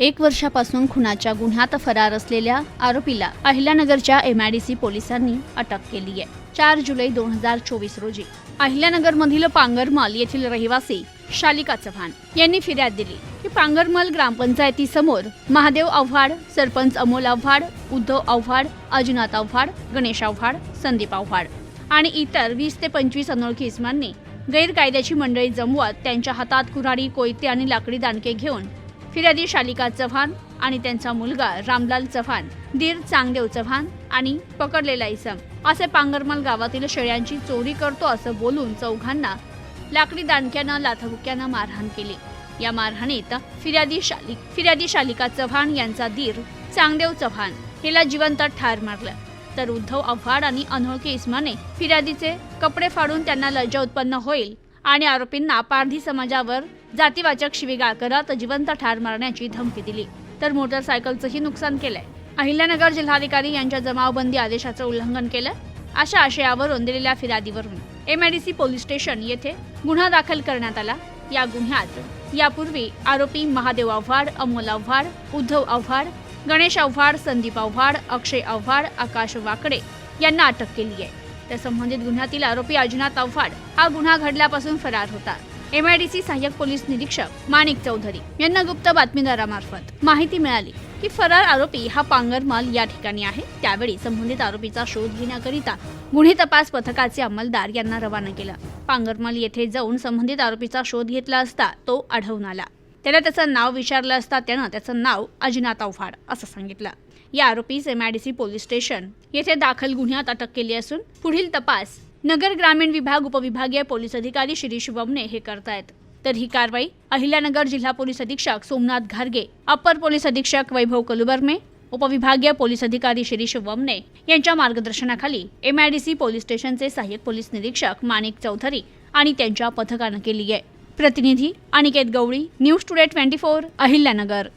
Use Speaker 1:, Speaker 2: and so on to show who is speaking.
Speaker 1: एक वर्षापासून खुनाच्या गुन्ह्यात फरार असलेल्या आरोपीला अहिल्यानगरच्या एमआयडीसी पोलिसांनी अटक केली आहे. चार जुलै दोन हजार चोवीस रोजी अहिल्यानगरमधील पांगरमल येथील रहिवासी शालिका चव्हाण यांनी फिर्याद दिली की पांगरमल ग्रामपंचायतीसमोर महादेव आव्हाड सरपंच अमोल आव्हाड उद्धव आव्हाड अजिनाथ आव्हाड गणेश आव्हाड संदीप आव्हाड आणि इतर वीस ते पंचवीस अनोळखी इस्मांनी गैरकायद्याची मंडळी जमवत त्यांच्या हातात कुऱ्हाडी कोयते आणि लाकडी दानके घेऊन फिर्यादी शालिका चव्हाण आणि त्यांचा मुलगा रामलाल चव्हाण दीर चांगदेव चव्हाण आणि पकडलेला इसम. असे पांगरमल गावातील शेळ्यांची चोरी करतो असं बोलून चौघांना लाकडी दांडक्यानं लाथबुक्यानं मारहाण केली. या मारहाणीत फिर्यादी शालिक फिर्यादी शालिका चव्हाण यांचा दीर चांगदेव चव्हाण हिला जिवंत ठार मारलं. तर उद्धव आव्हाड आणि अनोळखी इस्माने फिर्यादीचे कपडे फाडून त्यांना लज्जा उत्पन्न होईल आणि आरोपींना पारधी समाजावर जातीवाचक शिवीगाळ करत जिवंत ठार मारण्याची धमकी दिली. तर मोटरसायकलचंही नुकसान केलंय. अहिल्यानगर जिल्हाधिकारी यांच्या जमावबंदी आदेशाचं उल्लंघन केलं. अशा आशयावरून दिलेल्या फिर्यादीवरून एमआयडीसी पोलीस स्टेशन येथे गुन्हा दाखल करण्यात आला. या गुन्ह्यात यापूर्वी आरोपी महादेव आव्हाड अमोल आव्हाड उद्धव आव्हाड गणेश आव्हाड संदीप आव्हाड अक्षय आव्हाड आकाश वाकडे यांना अटक केली आहे त्या संबंधित गुन्ह्यातील आरोपी अर्जुना आव्हाड हा गुन्हा घडल्यापासून फरार होता. एमआयडीसी सहाय्यक पोलीस निरीक्षक माणिक चौधरी यांना गुप्त बातमीदारामार्फत माहिती मिळाली की फरार आरोपी हा पांगरमाल या ठिकाणी आहे. त्यावेळी संबंधित आरोपीचा शोध घेण्याकरिता गुन्हे तपास पथकाचे अंमलदार यांना रवाना केलं. पांगरमाल येथे जाऊन संबंधित आरोपीचा शोध घेतला असता तो आढळून आला. त्याला त्याचं नाव विचारलं असता त्यानं त्याचं नाव अजिनाथ आव्हाड असं सांगितलं. या आरोपीस M I D C police station येथे दाखल गुन्ह्यात अटक केली असून पुढील तपास नगर ग्रामीण विभाग उपविभागीय पोलीस अधिकारी शिरीष वमने हे करतायत. तर ही कारवाई अहिल्यानगर जिल्हा पोलीस अधीक्षक सोमनाथ घारगे अप्पर पोलीस अधीक्षक वैभव कलुबर्मे उपविभागीय पोलीस अधिकारी शिरीष वमने यांच्या मार्गदर्शनाखाली एमआयडीसी पोलीस स्टेशनचे सहाय्यक पोलीस निरीक्षक माणिक चौधरी आणि त्यांच्या पथकानं केली आहे. प्रतिनिधी Aniket Gawali news today twenty four Ahilyanagar.